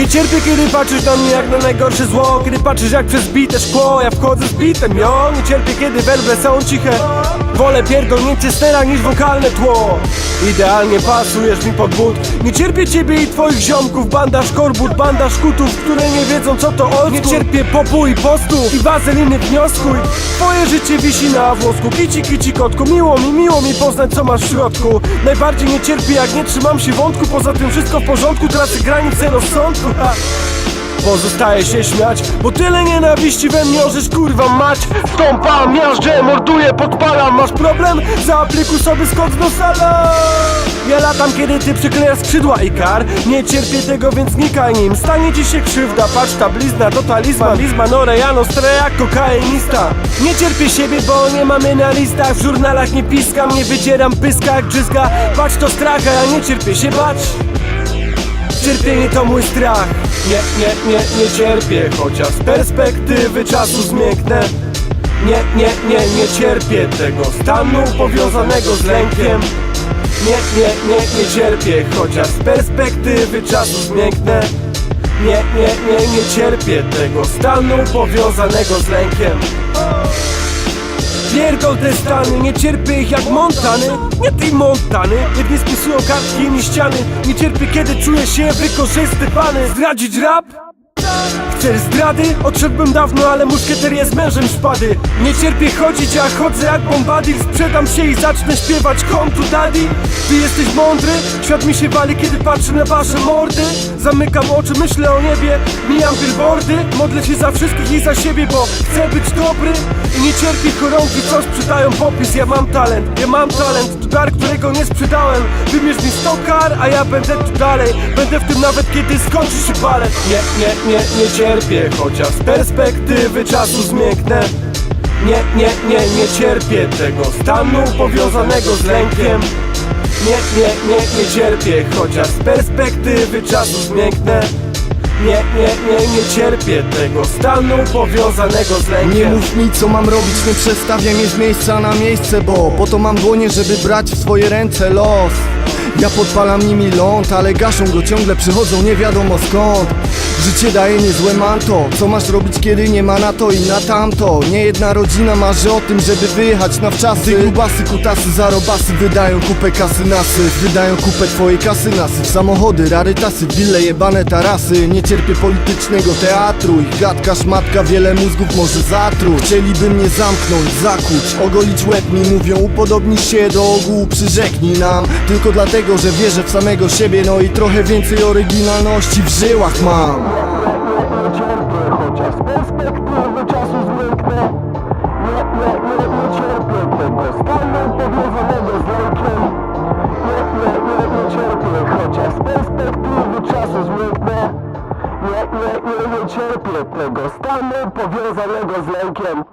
Nie cierpię kiedy patrzysz na mnie jak na najgorsze zło. Kiedy patrzysz jak przez bite szkło Ja wchodzę z bitem, jo Nie cierpię kiedy werble są ciche Wolę pierdolnięcie stera niż wokalne tło. Idealnie pasujesz mi pod but. Nie cierpię ciebie i twoich ziomków. Banda szkorbut, banda szkutów Które nie wiedzą co to old Nie cierpię popu i postów I wazeliny wnioskuj. Twoje życie wisi na włosku. Kici, kici, kotku. Miło mi, miło mi poznać co masz w środku. Najbardziej nie cierpię jak nie trzymam się wątku. Poza tym wszystko w porządku. Tracę granice rozsądku. Ha. Pozostaje się śmiać, bo tyle nienawiści we mnie orzesz kurwa mać. Stąpam, miażdżę, morduję, podpalam Masz problem? Zaaplikuj sobie skąd do sala. Ja latam kiedy ty przyklejasz skrzydła i kar. Nie cierpię tego, więc nikaj nim. Stanie ci się krzywda, patrz ta blizna To talizman, lizman, orejano, streja, kokainista. Nie cierpię siebie, bo nie mamy na listach. W żurnalach nie piskam, nie wydzieram pyska jak brzyzga. Patrz to strach, a ja nie cierpię się bać Cierpienie to mój strach. Nie, nie, nie, nie cierpię Chociaż z perspektywy czasu zmięknę. Nie, nie, nie, nie cierpię tego stanu powiązanego z lękiem. Nie, nie, nie, nie cierpię Chociaż z perspektywy czasu zmięknę. Nie, nie, nie, nie cierpię tego stanu powiązanego z lękiem Pierdol te stany, nie cierpię ich jak Montany. Nie tej Montany, jak nie spisują kartki i ściany. Nie cierpię kiedy czuję się wykorzystywany. Zdradzić rap? Chcesz zdrady? Odszedłbym dawno, ale muszkieter jest mężem szpady Nie cierpię chodzić, a chodzę jak bombadil. Sprzedam się i zacznę śpiewać Home to daddy. Ty jesteś mądry? Świat mi się wali, kiedy patrzę na wasze mordy. Zamykam oczy, myślę o niebie Mijam billboardy. Modlę się za wszystkich i za siebie, bo chcę być dobry. I nie cierpię chorągi, co sprzedają popis. Ja mam talent, ja mam talent. To dar, którego nie sprzedałem. Wymierz mi 100 kar, a ja będę tu dalej. Będę w tym nawet, kiedy skończy się balet. Nie, nie, nie, nie cierpię Chociaż z perspektywy czasu zmięknę. Nie, nie, nie, nie cierpię tego stanu powiązanego z lękiem. Nie, nie, nie, nie cierpię Chociaż z perspektywy czasu zmięknę. Nie, nie, nie, nie cierpię tego stanu powiązanego z lękiem. Nie mów mi co mam robić, nie przestawiaj mnie z miejsca na miejsce Bo po to mam dłonie, żeby brać w swoje ręce los. Ja podpalam nimi ląd, ale gaszą go ciągle Przychodzą nie wiadomo skąd Życie daje niezłe manto. Co masz robić kiedy nie ma na to i na tamto? Nie jedna rodzina marzy o tym, żeby wyjechać na wczasy. Grubasy, kutasy, zarobasy Wydają kupę kasy nasy. Wydają kupę twojej kasy nasy. W samochody, rarytasy, wille, jebane tarasy. Nie cierpię politycznego teatru. Ich gadka, szmatka, wiele mózgów może zatruć. Chcieliby mnie zamknąć, zakuć. Ogolić łeb mi mówią Upodobnisz się do ogółu, przyrzeknij nam. Tylko dlatego, że wierzę w samego siebie No i trochę więcej oryginalności w żyłach mam z perspektywy czasu zmięknę Nie, nie, nie, nie cierpię tego. Stanu powiązanego z lękiem Nie, nie, nie, nie cierpię. Chociaż z perspektywy czasu zmięknę Nie, nie, nie, nie cierpię tego. Stanu powiązanego z lękiem